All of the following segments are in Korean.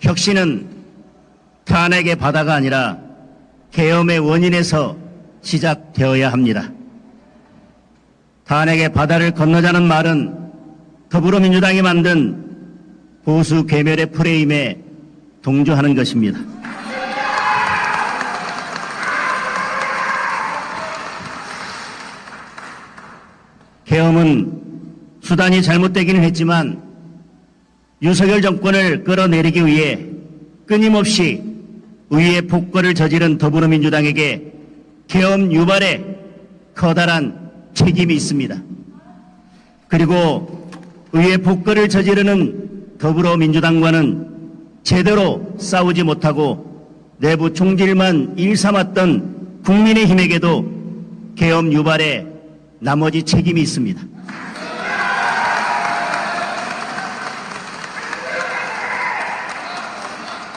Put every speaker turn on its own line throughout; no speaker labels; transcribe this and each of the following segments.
혁신은 탄핵의 바다가 아니라 계엄의 원인에서 시작되어야 합니다. 탄핵의 바다를 건너자는 말은 더불어민주당이 만든 보수 괴멸의 프레임에 동조하는 것입니다. 계엄은 수단이 잘못되기는 했지만 윤석열 정권을 끌어내리기 위해 끊임없이 의회 폭거를 저지른 더불어민주당에게 계엄 유발에 커다란 책임이 있습니다. 그리고 의회 폭거를 저지르는 더불어민주당과는 제대로 싸우지 못하고 내부 총질만 일삼았던 국민의힘에게도 계엄 유발에 나머지 책임이 있습니다.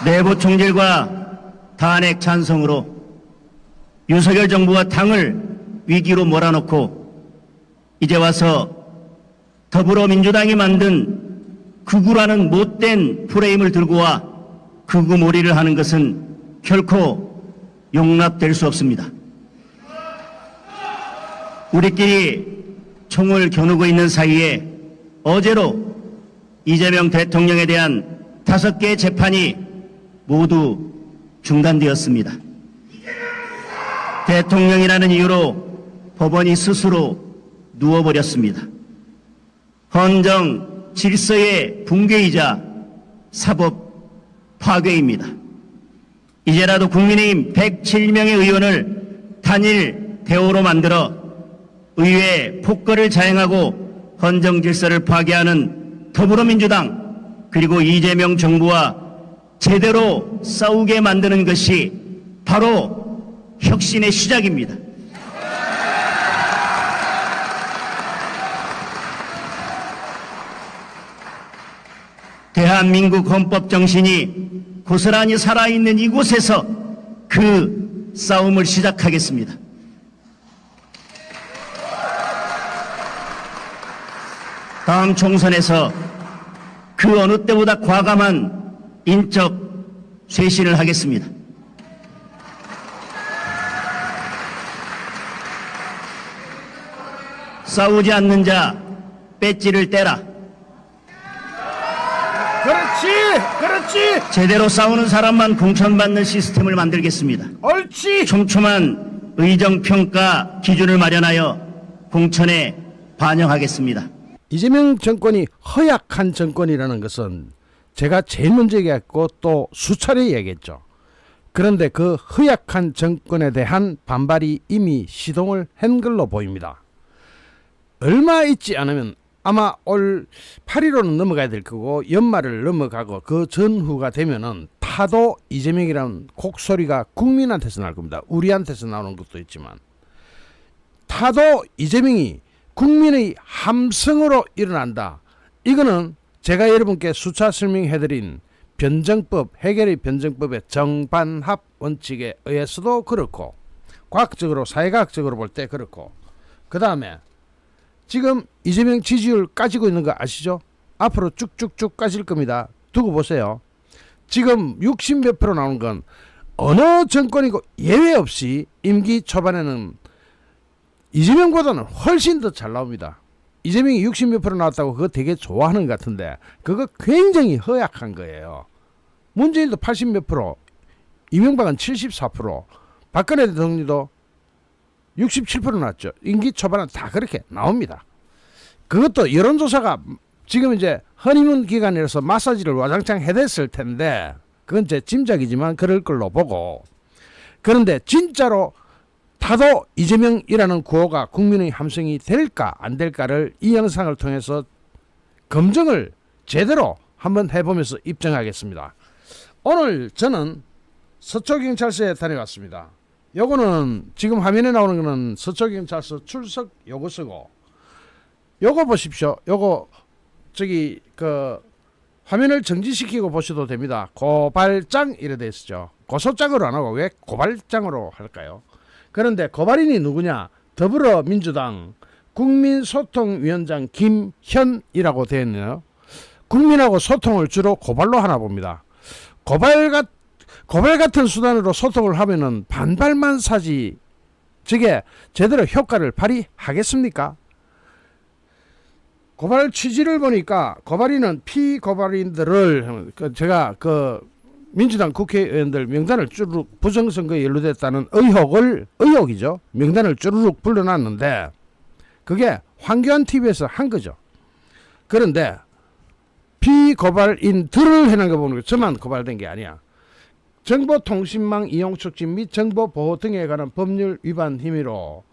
내부 총질과 탄핵 찬성으로 윤석열 정부와 당을 위기로 몰아넣고 이제 와서 더불어민주당이 만든 극우라는 못된 프레임을 들고 와 극우몰이를 하는 것은 결코 용납될 수 없습니다. 우리끼리 총을 겨누고 있는 사이에 어제로 이재명 대통령에 대한 다섯 개의 재판이 모두 중단되었습니다. 대통령이라는 이유로 법원이 스스로 누워버렸습니다. 헌정 질서의 붕괴이자 사법 파괴입니다. 이제라도 국민의힘 107명의 의원을 단일 대오로 만들어 의회 폭거를 자행하고 헌정 질서를 파괴하는 더불어민주당 그리고 이재명 정부와 제대로 싸우게 만드는 것이 바로 혁신의 시작입니다. 대한민국 헌법 정신이 고스란히 살아있는 이곳에서 그 싸움을 시작하겠습니다. 다음 총선에서 그 어느 때보다 과감한 인적 쇄신을 하겠습니다. 싸우지 않는 자 배지를 떼라.
그렇지, 그렇지,
제대로 싸우는 사람만 공천받는 시스템을 만들겠습니다.
옳지.
촘촘한 의정평가 기준을 마련하여 공천에 반영하겠습니다.
이재명 정권이 허약한 정권이라는 것은 제가 제일 먼저 얘기했고 또 수차례 얘기했죠. 그런데 그 허약한 정권에 대한 반발이 이미 시동을 한 걸로 보입니다. 얼마 있지 않으면 아마 올 8일로는 넘어가야 될 거고 연말을 넘어가고 그 전후가 되면은 타도 이재명이라는 곡소리가 국민한테서 나올 겁니다. 우리한테서 나오는 것도 있지만 타도 이재명이 국민의 함성으로 일어난다. 이거는 제가 여러분께 수차 설명해드린 변정법 해결의 변정법의 정반합 원칙에 의해서도 그렇고 과학적으로 사회과학적으로 볼 때 그렇고 그 다음에 지금 이재명 지지율 까지고 있는 거 아시죠? 앞으로 쭉쭉쭉 까질 겁니다. 두고 보세요. 지금 60몇 프로 나오는 건 어느 정권이고 예외 없이 임기 초반에는 이재명보다는 훨씬 더 잘 나옵니다. 이재명이 60몇 프로 나왔다고 그거 되게 좋아하는 것 같은데 그거 굉장히 허약한 거예요. 문재인도 80몇 프로, 이명박은 74%, 박근혜 대통령도 67% 나왔죠. 임기 초반은 다 그렇게 나옵니다. 그것도 여론조사가 지금 이제 허니문 기간이라서 마사지를 와장창 해댔을 텐데 그건 제 짐작이지만 그럴 걸로 보고 그런데 진짜로 타도 이재명이라는 구호가 국민의 함성이 될까 안 될까를 이 영상을 통해서 검증을 제대로 한번 해보면서 입증하겠습니다. 오늘 저는 서초경찰서에 다녀왔습니다. 요거는 지금 화면에 나오는 거는 서초경찰서 출석 요구서고 요거 보십시오. 요거 저기 그 화면을 정지시키고 보셔도 됩니다. 고발장 이래 돼 있죠. 고소장으로 안 하고 왜 고발장으로 할까요? 그런데 고발인이 누구냐? 더불어민주당 국민소통위원장 김현이라고 되어 있네요. 국민하고 소통을 주로 고발로 하나 봅니다. 고발 같 고발 같은 수단으로 소통을 하면은 반발만 사지 저게 제대로 효과를 발휘하겠습니까? 고발 취지를 보니까 고발인은 피고발인들을 그 제가 그 민주당 국회의원들 명단을 쭈르륵 부정선거에 연루됐다는 의혹을 의혹이죠 명단을 쭈르륵 불러놨는데 그게 황교안 TV에서 한 거죠. 그런데 피고발인들을 해놓은 거 보는 거 저만 고발된 게 아니야. 정보통신망 이용 촉진 및 정보 보호 등에 관한 법률 위반 혐의로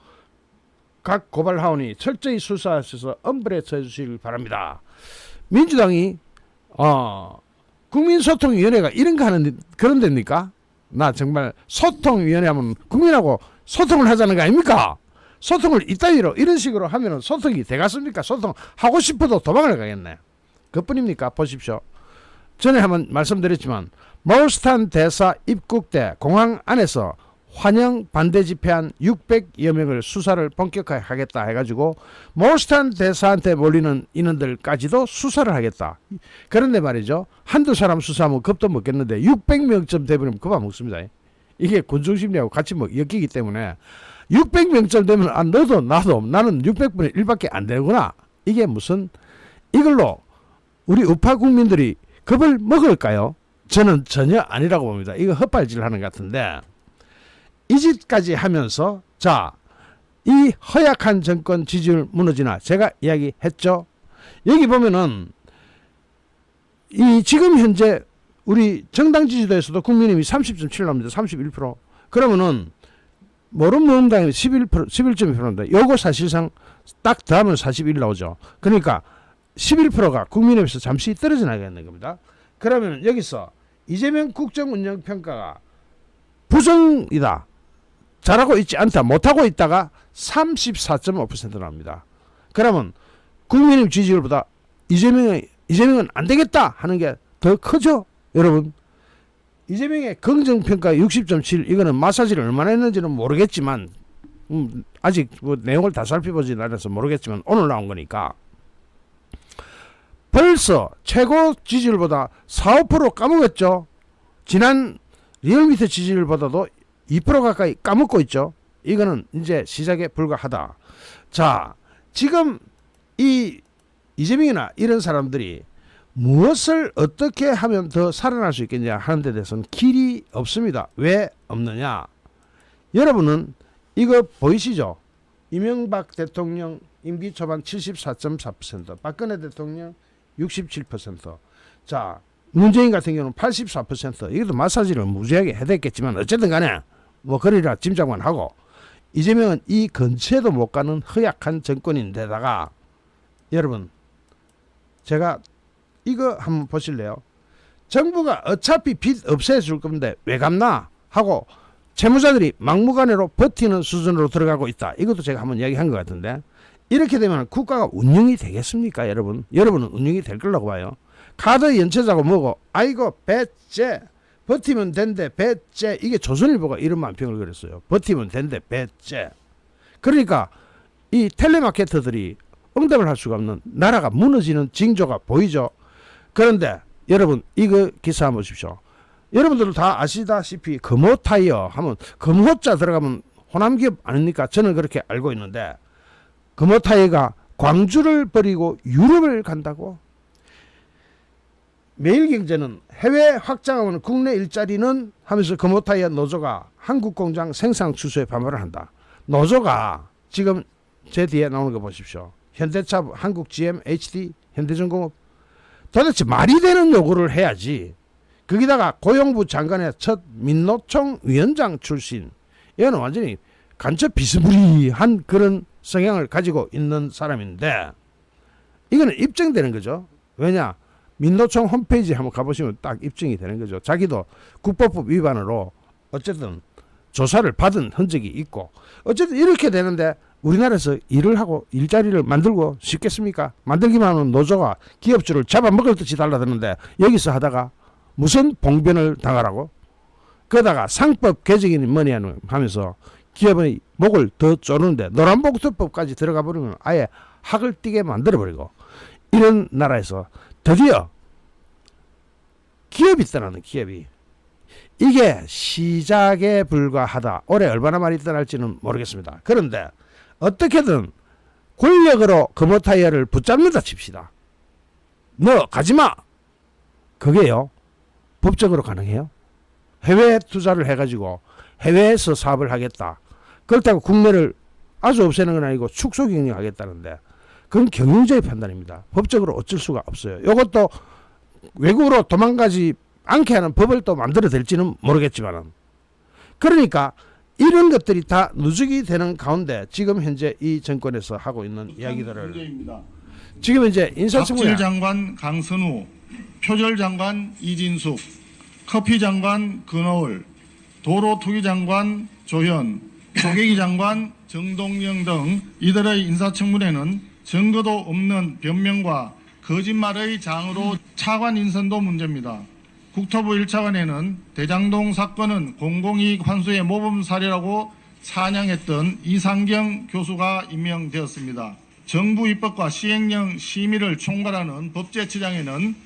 각 고발하오니 철저히 수사하셔서 엄벌에 처해 주시길 바랍니다. 민주당이 어 국민소통위원회가 이런 거 하는 그런 데입니까? 나 정말 소통위원회 하면 국민하고 소통을 하자는 거 아닙니까? 소통을 이따위로 이런 식으로 하면 소통이 되겠습니까? 소통 하고 싶어도 도망을 가겠네. 그뿐입니까? 보십시오. 전에 한번 말씀드렸지만 몰스탄 대사 입국 때 공항 안에서 환영 반대 집회한 600여 명을 수사를 본격화하게 하겠다 해가지고 몰스탄 대사한테 몰리는 인원들까지도 수사를 하겠다. 그런데 말이죠. 한두 사람 수사하면 겁도 먹겠는데 600명쯤 되면 겁안 먹습니다. 이게 군중심리하고 같이 뭐 엮이기 때문에 600명쯤 되면 아 너도 나도 나는 600분의 1밖에 안 되구나. 이게 무슨 이걸로 우리 우파 국민들이 겁을 먹을까요? 저는 전혀 아니라고 봅니다. 이거 헛발질 하는 것 같은데 이 짓까지 하면서 자, 이 허약한 정권 지지율 무너지나 제가 이야기했죠. 여기 보면은 이 지금 현재 우리 정당 지지도에서도 국민의힘이 30.7 나옵니다. 31%. 그러면은 모른모른당이 11% 11.2%인데 요거 사실상 딱 더하면 41 나오죠. 그러니까 11%가 국민의힘에서 잠시 떨어져 나가는 겁니다. 그러면 여기서 이재명 국정운영평가가 부정이다. 잘하고 있지 않다. 못하고 있다가 34.5% 나옵니다. 그러면 국민의힘 지지율보다 이재명이 이재명은 안 되겠다 하는 게 더 크죠, 여러분. 이재명의 긍정평가 60.7 이거는 마사지를 얼마나 했는지는 모르겠지만 음, 아직 뭐 내용을 다 살펴보진 않아서 모르겠지만 오늘 나온 거니까 벌써 최고 지지율보다 4, 5% 까먹었죠. 지난 리얼미터 지지율보다도 2% 가까이 까먹고 있죠. 이거는 이제 시작에 불과하다. 자, 지금 이 이재명이나 이런 사람들이 무엇을 어떻게 하면 더 살아날 수 있겠냐 하는 데 대해서는 길이 없습니다. 왜 없느냐? 여러분은 이거 보이시죠? 이명박 대통령 임기 초반 74.4%, 박근혜 대통령 67%. 자, 문재인 같은 경우는 84%. 이것도 마사지를 무지하게 해댔겠지만 어쨌든 간에 뭐 그리라 짐작만 하고 이재명은 이 근처에도 못 가는 허약한 정권인데다가 여러분 제가 이거 한번 보실래요? 정부가 어차피 빚 없애줄 건데 왜 갚나 하고 채무자들이 막무가내로 버티는 수준으로 들어가고 있다. 이것도 제가 한번 이야기한 것 같은데 이렇게 되면 국가가 운영이 되겠습니까, 여러분? 여러분은 운영이 될 거라고 봐요. 카드 연체자고 뭐고 아이고 배째 버티면 된대 배째 이게 조선일보가 이런 만평을 그렸어요. 버티면 된대 배째. 그러니까 이 텔레마케터들이 응답을 할 수가 없는 나라가 무너지는 징조가 보이죠. 그런데 여러분 이거 기사 한번 보십시오. 여러분들도 다 아시다시피 금호 타이어 하면 금호자 들어가면 호남 기업 아닙니까? 저는 그렇게 알고 있는데 금호 타이어가 광주를 버리고 유럽을 간다고? 매일경제는 해외 확장하면 국내 일자리는 하면서 금호 타이어 노조가 한국 공장 생산 취소에 반발을 한다. 노조가 지금 제 뒤에 나오는 거 보십시오. 현대차, 한국 GM, HD, 현대중공업 도대체 말이 되는 요구를 해야지. 거기다가 고용부 장관의 첫 민노총 위원장 출신. 이거는 완전히 간첩 비스무리한 그런 성향을 가지고 있는 사람인데 이거는 입증되는 거죠. 왜냐? 민노총 홈페이지 한번 가보시면 딱 입증이 되는 거죠. 자기도 국법법 위반으로 어쨌든 조사를 받은 흔적이 있고 어쨌든 이렇게 되는데 우리나라에서 일을 하고 일자리를 만들고 싶겠습니까? 만들기만 하면 노조가 기업주를 잡아먹을 듯이 달라드는데 여기서 하다가 무슨 봉변을 당하라고? 그러다가 상법 개정이니 뭐니 하면서 기업의 목을 더 조르는데 노란봉투법까지 들어가 버리면 아예 학을 띠게 만들어 버리고 이런 나라에서 드디어 기업이 떠나는 기업이 이게 시작에 불과하다. 올해 얼마나 많이 떠날지는 모르겠습니다. 그런데 어떻게든 권력으로 금호 타이어를 붙잡는다 칩시다. 너 가지마. 그게요. 법적으로 가능해요? 해외 투자를 해가지고 해외에서 사업을 하겠다. 그렇다고 국내를 아주 없애는 건 아니고 축소 경영하겠다는데 그건 경영자의 판단입니다. 법적으로 어쩔 수가 없어요. 이것도 외국으로 도망가지 않게 하는 법을 또 만들어 될지는 모르겠지만은 그러니까 이런 것들이 다 누적이 되는 가운데 지금 현재 이 정권에서 하고 있는 이야기들을
문제입니다.
지금 이제 인사청문회
장관 강선우, 표절 장관 이진숙, 커피 장관 근어울, 도로 투기 장관 조현, 조계기 장관 정동영 등 이들의 인사청문회는 증거도 없는 변명과 거짓말의 장으로 차관 인선도 문제입니다. 국토부 1차관에는 대장동 사건은 공공이익 환수의 모범 사례라고 찬양했던 이상경 교수가 임명되었습니다. 정부 입법과 시행령 심의를 총괄하는 법제처장에는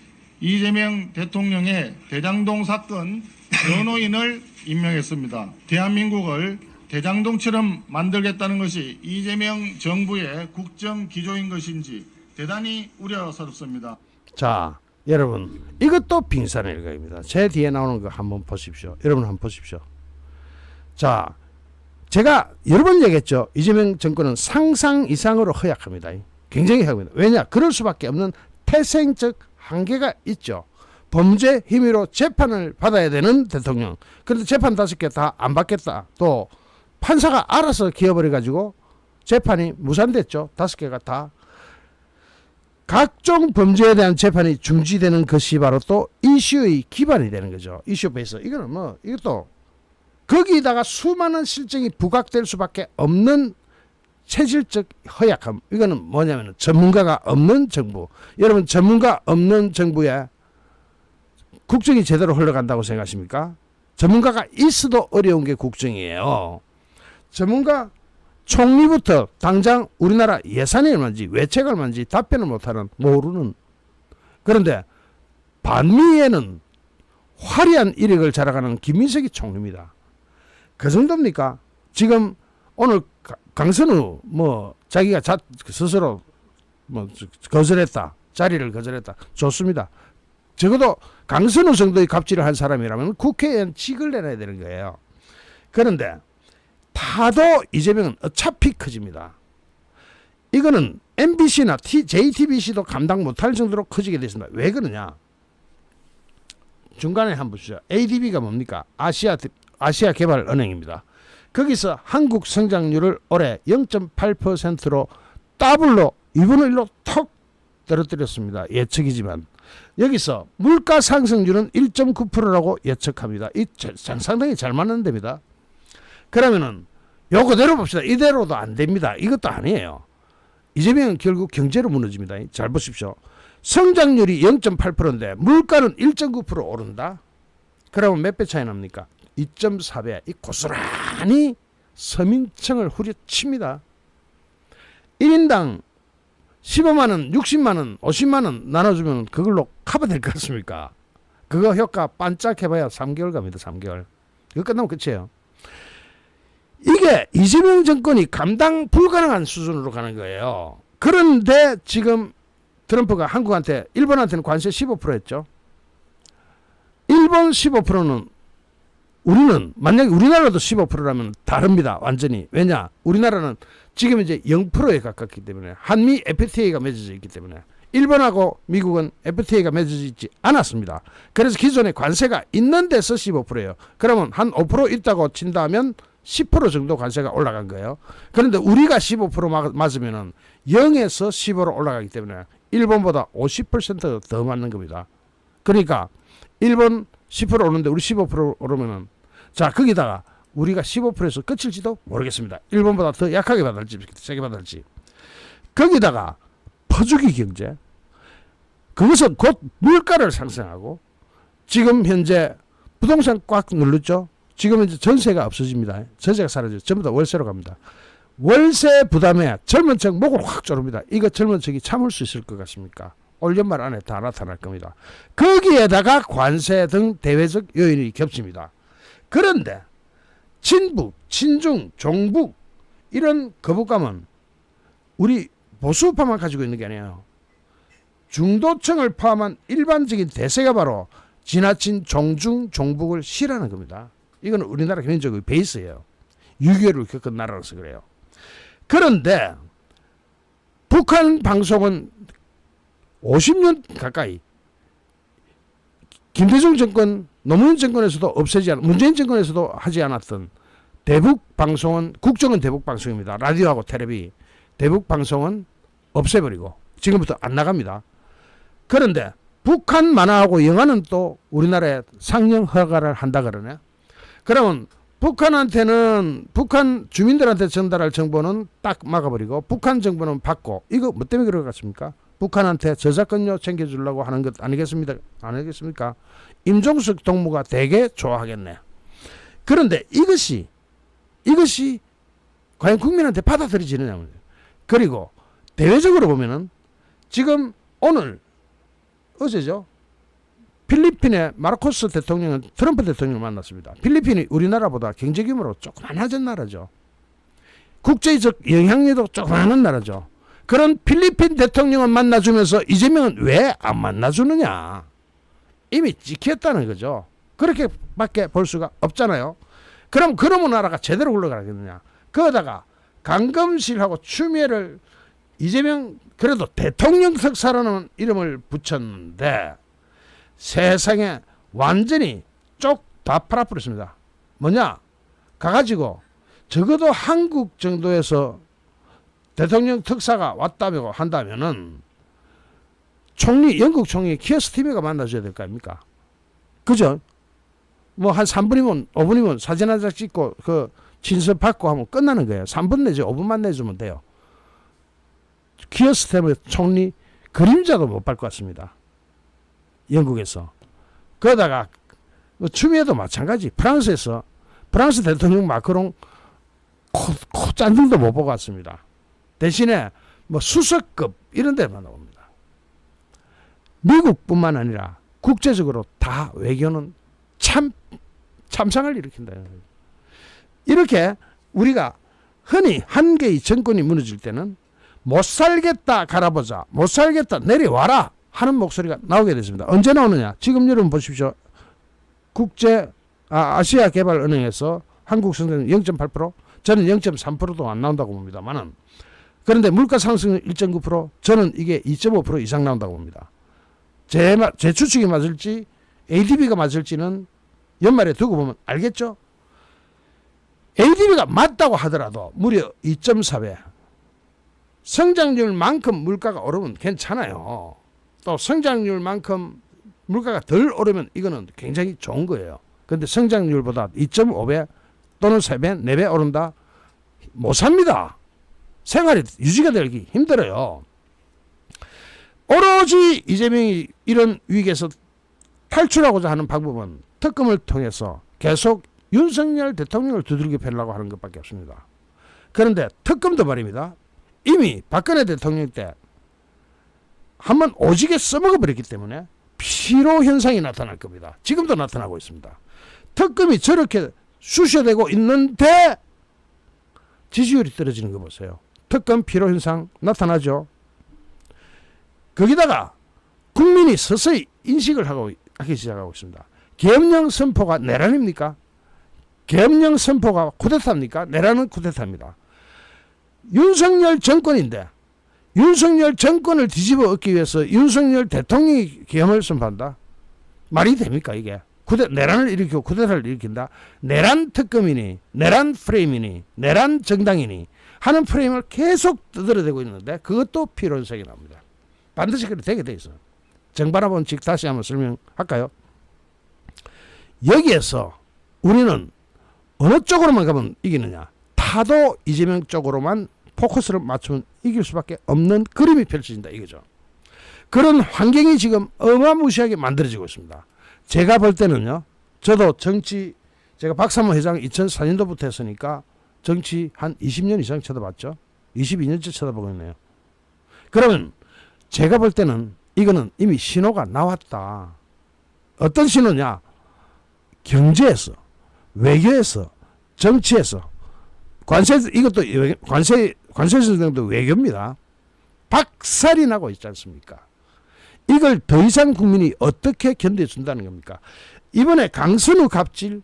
이재명 대통령의 대장동 사건 변호인을 임명했습니다. 대한민국을 대장동처럼 만들겠다는 것이 이재명 정부의 국정 기조인 것인지 대단히 우려스럽습니다.
자, 여러분, 이것도 빙산의 일각입니다. 제 뒤에 나오는 거 한번 보십시오. 여러분 한번 보십시오. 자, 제가 여러 번 얘기했죠. 이재명 정권은 상상 이상으로 허약합니다. 굉장히 허약합니다. 왜냐? 그럴 수밖에 없는 태생적 한계가 있죠. 범죄 힘의로 재판을 받아야 되는 대통령. 그런데 재판 다섯 개 다 안 받겠다. 또 판사가 알아서 기어버려 가지고 재판이 무산됐죠. 다섯 개가 다 각종 범죄에 대한 재판이 중지되는 것이 바로 또 이슈의 기반이 되는 거죠. 이슈 베이스. 이거는 뭐 이것도 거기다가 수많은 실정이 부각될 수밖에 없는 체질적 허약함. 이거는 뭐냐면 전문가가 없는 정부. 여러분 전문가 없는 정부에 국정이 제대로 흘러간다고 생각하십니까? 전문가가 있어도 어려운 게 국정이에요. 전문가 총리부터 당장 우리나라 예산이 얼마인지 외채가 얼마인지 답변을 못하는 모르는 그런데 반미에는 화려한 이력을 자랑하는 김민석이 총리입니다. 그 정도입니까? 지금 오늘 가- 강선우 뭐 자기가 자, 스스로 뭐 거절했다 자리를 거절했다 좋습니다. 적어도 강선우 정도의 갑질을 한 사람이라면 국회의원 직을 내놔야 되는 거예요. 그런데 파도 이재명은 어차피 커집니다. 이거는 MBC나 T, JTBC도 감당 못할 정도로 커지게 됐습니다. 왜 그러냐? 중간에 한번 보시죠. ADB가 뭡니까? 아시아 아시아 개발 은행입니다. 거기서 한국 성장률을 올해 0.8%로 더블로 2분의 1로 턱 떨어뜨렸습니다. 예측이지만 여기서 물가 상승률은 1.9%라고 예측합니다. 이 자- 상당히 잘 맞는 데입니다. 그러면은 요 그대로 봅시다. 이대로도 안 됩니다. 이것도 아니에요. 이재명은 결국 경제로 무너집니다. 잘 보십시오. 성장률이 0.8%인데 물가는 1.9% 오른다. 그러면 몇 배 차이 납니까? 2.4배. 이 고스란히 서민층을 후려칩니다. 1인당 15만 원, 60만 원, 50만 원 나눠주면 그걸로 커버될 것 같습니까? 그거 효과 반짝해봐야 3개월 갑니다. 3개월. 이거 끝나면 끝이에요. 이게 이재명 정권이 감당 불가능한 수준으로 가는 거예요. 그런데 지금 트럼프가 한국한테 일본한테는 관세 15% 했죠. 일본 15%는 우리는 만약에 우리나라도 15%라면 다릅니다. 완전히. 왜냐? 우리나라는 지금 이제 0%에 가깝기 때문에 한미 FTA가 맺어져 있기 때문에 일본하고 미국은 FTA가 맺어져 있지 않았습니다. 그래서 기존에 관세가 있는 데서 15%예요. 그러면 한 5% 있다고 친다면 10% 정도 관세가 올라간 거예요. 그런데 우리가 15% 막- 맞으면은 0에서 10으로 올라가기 때문에 일본보다 50%더 맞는 겁니다. 그러니까 일본 10% 오는데 우리 15% 오르면은 자 거기다가 우리가 15%에서 끝일지도 모르겠습니다. 일본보다 더 약하게 받을지 세게 받을지 거기다가 퍼주기 경제 그것은 곧 물가를 상승하고 지금 현재 부동산 꽉 눌렀죠. 지금 이제 전세가 없어집니다. 전세가 사라져 전부 다 월세로 갑니다. 월세 부담에 젊은 층 목을 확 조릅니다. 이거 젊은 층이 참을 수 있을 것 같습니까? 올 연말 안에 다 나타날 겁니다. 거기에다가 관세 등 대외적 요인이 겹칩니다. 그런데 친북, 친중, 종북 이런 거부감은 우리 보수파만 가지고 있는 게 아니에요. 중도층을 포함한 일반적인 대세가 바로 지나친 종중, 종북을 싫어하는 겁니다. 이건 우리나라 경제적인 베이스예요. 6.25를 겪은 나라라서 그래요. 그런데 북한 방송은 50년 가까이 김대중 정권, 노무현 정권에서도 없애지 않, 문재인 정권에서도 하지 않았던 대북 방송은 국정은 대북 방송입니다. 라디오하고 텔레비 대북 방송은 없애버리고 지금부터 안 나갑니다. 그런데 북한 만화하고 영화는 또 우리나라에 상영 허가를 한다 그러네. 그러면 북한한테는 북한 주민들한테 전달할 정보는 딱 막아버리고 북한 정보는 받고 이거 뭐 때문에 그럴 것 같습니까? 북한한테 저작권료 챙겨주려고 하는 것 아니겠습니까? 아니겠습니까? 임종석 동무가 되게 좋아하겠네. 그런데 이것이 이것이 과연 국민한테 받아들여지느냐. 그리고 대외적으로 보면은 지금 오늘 어제죠. 필리핀의 마르코스 대통령은 트럼프 대통령을 만났습니다. 필리핀이 우리나라보다 경제 규모로 조그만한 나라죠. 국제적 영향력도 조그만한 나라죠. 그런 필리핀 대통령을 만나주면서 이재명은 왜 안 만나주느냐? 이미 찍혔다는 거죠. 그렇게밖에 볼 수가 없잖아요. 그럼 그러면 나라가 제대로 굴러가겠느냐? 그러다가 강금실하고 추미애를 이재명 그래도 대통령 특사라는 이름을 붙였는데 세상에 완전히 쪽 다 팔아버렸습니다. 뭐냐? 가가지고 적어도 한국 정도에서 대통령 특사가 왔다고 한다면은 총리 영국 총리 키어 스티미가 만나줘야 될 거 아닙니까? 그죠? 뭐 한 3분이면 5분이면 사진 한 장 찍고 그 진술 받고 하면 끝나는 거예요. 3분 내지 5분만 내주면 돼요. 키어 스티미 총리 그림자도 못볼것 같습니다. 영국에서. 그러다가 뭐 추미애도 마찬가지. 프랑스에서 프랑스 대통령 마크롱 코, 코 짠들도 못 보고 왔습니다. 대신에 뭐 수석급 이런 데만 나옵니다. 미국뿐만 아니라 국제적으로 다 외교는 참 참상을 일으킨다. 이렇게 우리가 흔히 한 개의 정권이 무너질 때는 못 살겠다 갈아보자, 못 살겠다 내려와라 하는 목소리가 나오게 됐습니다. 언제 나오느냐? 지금 여러분 보십시오. 국제 아, 아시아 개발 은행에서 한국 성장 0.8%, 저는 0.3%도 안 나온다고 봅니다만은 그런데 물가 상승은 1.9%, 저는 이게 2.5% 이상 나온다고 봅니다. 제, 마- 제 추측이 맞을지 ADB가 맞을지는 연말에 두고 보면 알겠죠? ADB가 맞다고 하더라도 무려 2.4배. 성장률만큼 물가가 오르면 괜찮아요. 또 성장률만큼 물가가 덜 오르면 이거는 굉장히 좋은 거예요. 근데 성장률보다 2.5배 또는 3배, 4배 오른다? 못 삽니다. 생활이 유지가 되기 힘들어요. 오로지 이재명이 이런 위기에서 탈출하고자 하는 방법은 특검을 통해서 계속 윤석열 대통령을 두들겨 패려고 하는 것밖에 없습니다. 그런데 특검도 말입니다. 이미 박근혜 대통령 때 한번 오지게 써먹어 버렸기 때문에 피로 현상이 나타날 겁니다. 지금도 나타나고 있습니다. 특검이 저렇게 쑤셔대고 있는데 지지율이 떨어지는 거 보세요. 특검 피로 현상 나타나죠. 거기다가 국민이 서서히 인식을 하고 하기 시작하고 있습니다. 계엄령 선포가 내란입니까? 계엄령 선포가 쿠데타입니까? 내란은 쿠데타입니다. 윤석열 정권인데 윤석열 정권을 뒤집어 엎기 위해서 윤석열 대통령이 계엄을 선포한다? 말이 됩니까 이게? 쿠데, 내란을 일으키고 쿠데타를 일으킨다? 내란 특검이니 내란 프레임이니 내란 정당이니 하는 프레임을 계속 두드려대고 있는데 그것도 필요성이 납니다. 반드시 그렇게 되게 돼 있어요. 정반합 원칙 다시 한번 설명할까요? 여기에서 우리는 어느 쪽으로만 가면 이기느냐? 타도 이재명 쪽으로만 포커스를 맞추면 이길 수밖에 없는 그림이 펼쳐진다 이거죠. 그런 환경이 지금 어마무시하게 만들어지고 있습니다. 제가 볼 때는요. 저도 정치 제가 박사모 회장 2004년도부터 했으니까 정치 한 20년 이상 쳐다봤죠. 22년째 쳐다보고 있네요. 그러면 제가 볼 때는 이거는 이미 신호가 나왔다. 어떤 신호냐? 경제에서, 외교에서, 정치에서, 관세 이것도 외- 관세 관세 정도 외교입니다. 박살이 나고 있지 않습니까? 이걸 더 이상 국민이 어떻게 견뎌준다는 겁니까? 이번에 강선우 갑질,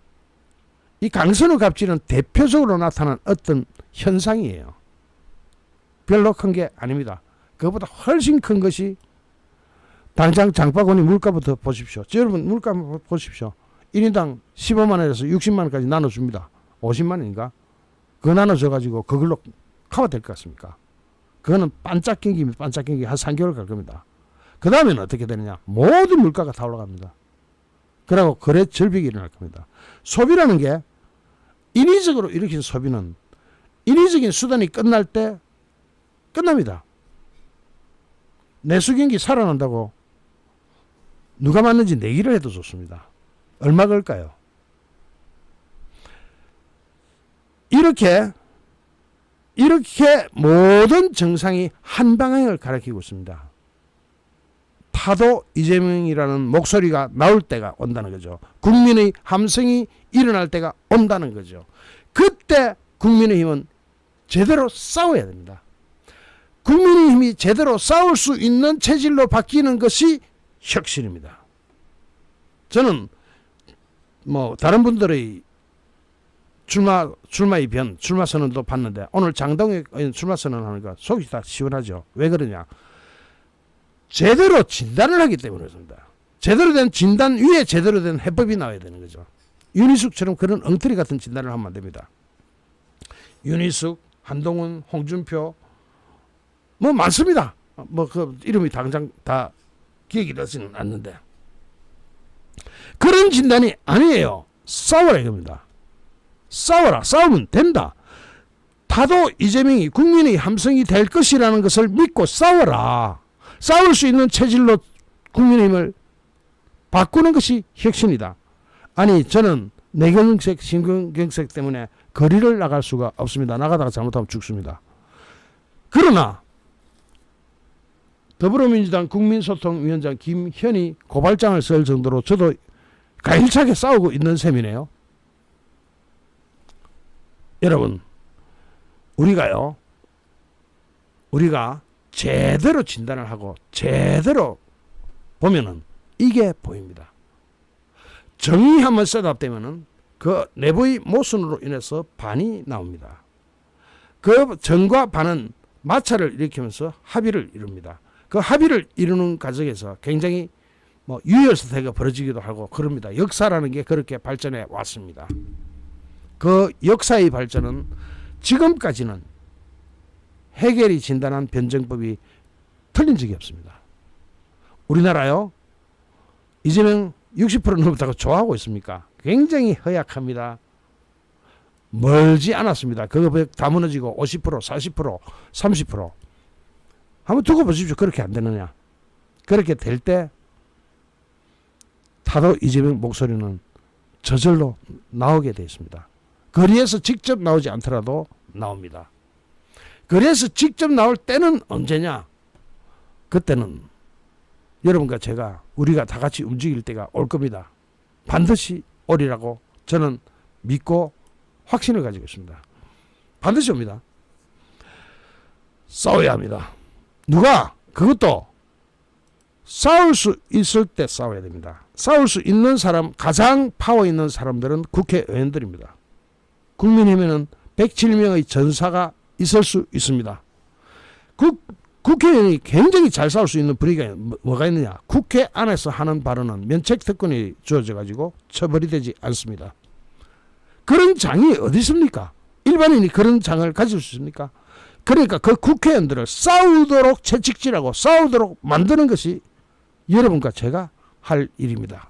이 강선우 갑질은 대표적으로 나타난 어떤 현상이에요. 별로 큰 게 아닙니다. 그것보다 훨씬 큰 것이 당장 장바구니 물가부터 보십시오. 여러분 물가 보십시오. 1인당 15만 원에서 60만 원까지 나눠줍니다. 50만 원인가? 그거 나눠줘가지고 그걸로 커버 될 것 같습니까? 그거는 반짝경기입니다. 반짝경기 한 3개월 갈 겁니다. 그 다음에는 어떻게 되느냐? 모든 물가가 다 올라갑니다. 그리고 거래 절벽이 일어날 겁니다. 소비라는 게 인위적으로 일으킨 소비는 인위적인 수단이 끝날 때 끝납니다. 내수 경기 살아난다고 누가 맞는지 내기를 해도 좋습니다. 얼마 걸까요? 이렇게 이렇게 모든 정상이 한 방향을 가리키고 있습니다. 파도 이재명이라는 목소리가 나올 때가 온다는 거죠. 국민의 함성이 일어날 때가 온다는 거죠. 그때 국민의힘은 제대로 싸워야 됩니다. 국민의힘이 제대로 싸울 수 있는 체질로 바뀌는 것이 혁신입니다. 저는 뭐 다른 분들의 출마 출마의 변 출마 선언도 봤는데 오늘 장동혁 의원 출마 선언하니까 속이 다 시원하죠. 왜 그러냐? 제대로 진단을 하기 때문에 그렇습니다. 제대로 된 진단 위에 제대로 된 해법이 나와야 되는 거죠. 윤희숙처럼 그런 엉터리 같은 진단을 하면 안 됩니다. 윤희숙, 한동훈, 홍준표 뭐 많습니다. 뭐 그 이름이 당장 다 기억이 나지는 않는데 그런 진단이 아니에요. 싸워라 이겁니다. 싸워라. 싸우면 된다. 타도 이재명이 국민의 함성이 될 것이라는 것을 믿고 싸워라. 싸울 수 있는 체질로 국민의힘을 바꾸는 것이 혁신이다. 아니 저는 내경색 신경색 때문에 거리를 나갈 수가 없습니다. 나가다가 잘못하면 죽습니다. 그러나 더불어민주당 국민소통위원장 김현희 고발장을 쓸 정도로 저도 가일차게 싸우고 있는 셈이네요. 여러분, 우리가요, 우리가 제대로 진단을 하고 제대로 보면은 이게 보입니다. 정의 한번 셋업되면은 그 내부의 모순으로 인해서 반이 나옵니다. 그 정과 반은 마찰을 일으키면서 합의를 이룹니다. 그 합의를 이루는 과정에서 굉장히 뭐 유혈 사태가 벌어지기도 하고 그럽니다. 역사라는 게 그렇게 발전해 왔습니다. 그 역사의 발전은 지금까지는 해결이 진단한 변정법이 틀린 적이 없습니다. 우리나라요 이재명 60% 넘었다고 좋아하고 있습니까? 굉장히 허약합니다. 멀지 않았습니다. 그거 다 무너지고 50%, 40%, 30% 한번 두고 보십시오. 그렇게 안 되느냐? 그렇게 될 때 타도 이재명 목소리는 저절로 나오게 되어 있습니다. 거리에서 직접 나오지 않더라도 나옵니다. 그래서 직접 나올 때는 언제냐? 그때는 여러분과 제가 우리가 다 같이 움직일 때가 올 겁니다. 반드시 오리라고 저는 믿고 확신을 가지고 있습니다. 반드시 옵니다. 싸워야 합니다. 누가 그것도 싸울 수 있을 때 싸워야 됩니다. 싸울 수 있는 사람 가장 파워 있는 사람들은 국회의원들입니다. 국민의힘에는 107명의 전사가 있을 수 있습니다. 국, 국회의원이 굉장히 잘 싸울 수 있는 분위기가 뭐- 뭐가 있느냐? 국회 안에서 하는 발언은 면책 특권이 주어져 가지고 처벌이 되지 않습니다. 그런 장이 어디 있습니까? 일반인이 그런 장을 가질 수 있습니까? 그러니까 그 국회의원들을 싸우도록 채찍질하고 싸우도록 만드는 것이 여러분과 제가 할 일입니다.